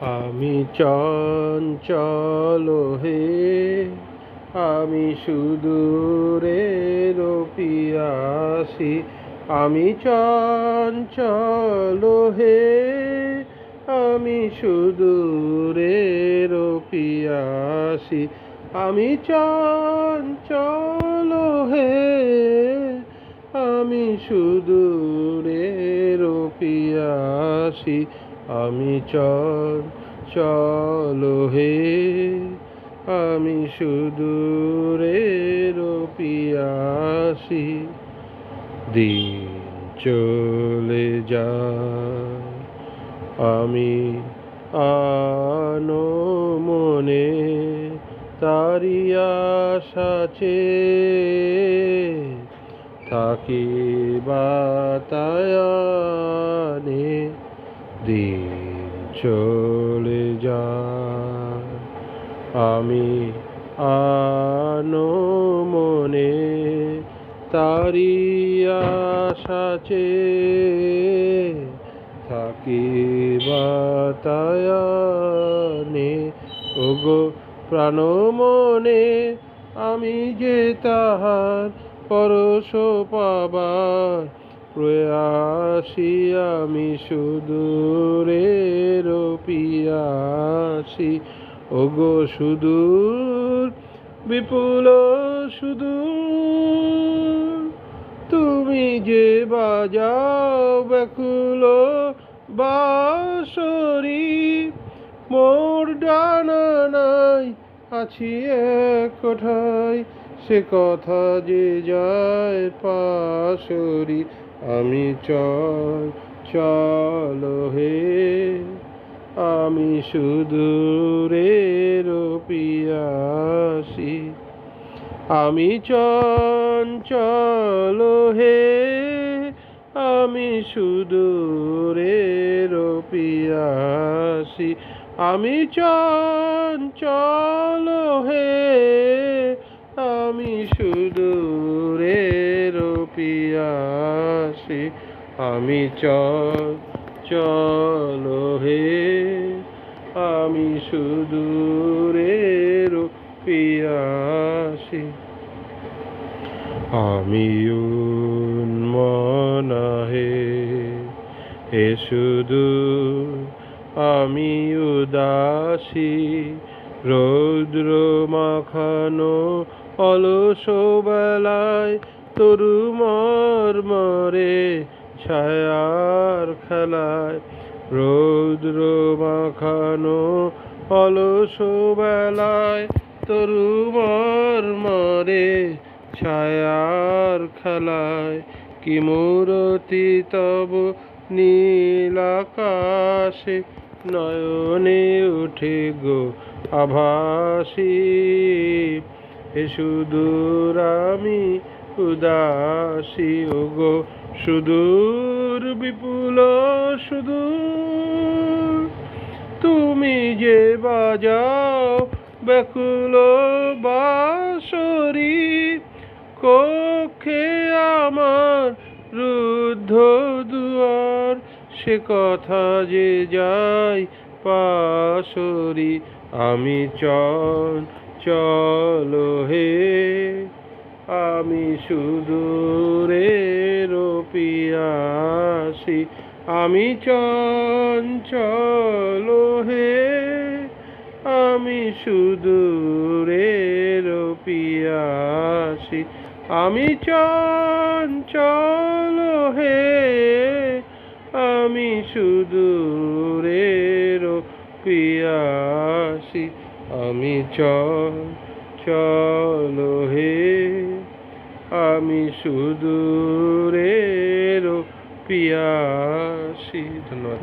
আমি চঞ্চল হে, আমি সুদূরে পিয়াসি আমি চঞ্চল হে, আমি সুদূরে পিয়াসি আমি চঞ্চল হে, আমি সুদূরে পিয়াসি আমি চল, চলো হে, আমি সুদূরের পিয়াসি। দিন চলে যায়, আমি আনো মনে তারি আশাচে থাকি বাতায়নে। দিন চলে যায়। আমি আনো মনে তারি আশাচে থাকি বাতায়নে। ওগো প্রাণ মনে, আমি যে তাহার পরশ পাবার প্রয়াসী আমি সুদূরের পিয়াসী। ওগো সুদূর, বিপুল সুদূর, তুমি যে বাজাও ব্যাকুল বাসরি মোর ডানা নাই আছি এক কোঠায় সে কথা যে যায় পাশরি। আমি চল চল হে, আমি সুদূরের পিয়াসি আমি চঞ্চল হে আমি সুদূরের পিয়াসি, আমি চঞ্চল হে, আমি সুদূরের পিয়াসি, আমি চল হে, আমি সুদূরের পিয়াসি আমি এ শুধু আমি উদাসী রৌদ্র মাখানো অলস বেলায় তরু মরে ছায়ার খেলায় রৌদ্র মাখানো অলস বেলায় তরু মরে ছায়ার খেলায়, কি মূরতি তব নীল আকাশে নয়নে উঠে গো আভাসী। এ সুদূর আমি উদাসী গো সুদূর বিপুল সুদূর। তুমি যে বাজাও ব্যাকুল বাসরি কক্ষে আমার রুদ্ধ দুয়ার, সে কথা যে যাই পাশরি, আমি চল চল হে, আমি সুদূরের পিয়াসি আমি চঞ্চল হে, আমি পিয়াসি আমি চঞ্চল হে আমি সুদূরের পিয়াসি আমি চল হে আমি সুদূরের পিয়াসি। ধন্যবাদ।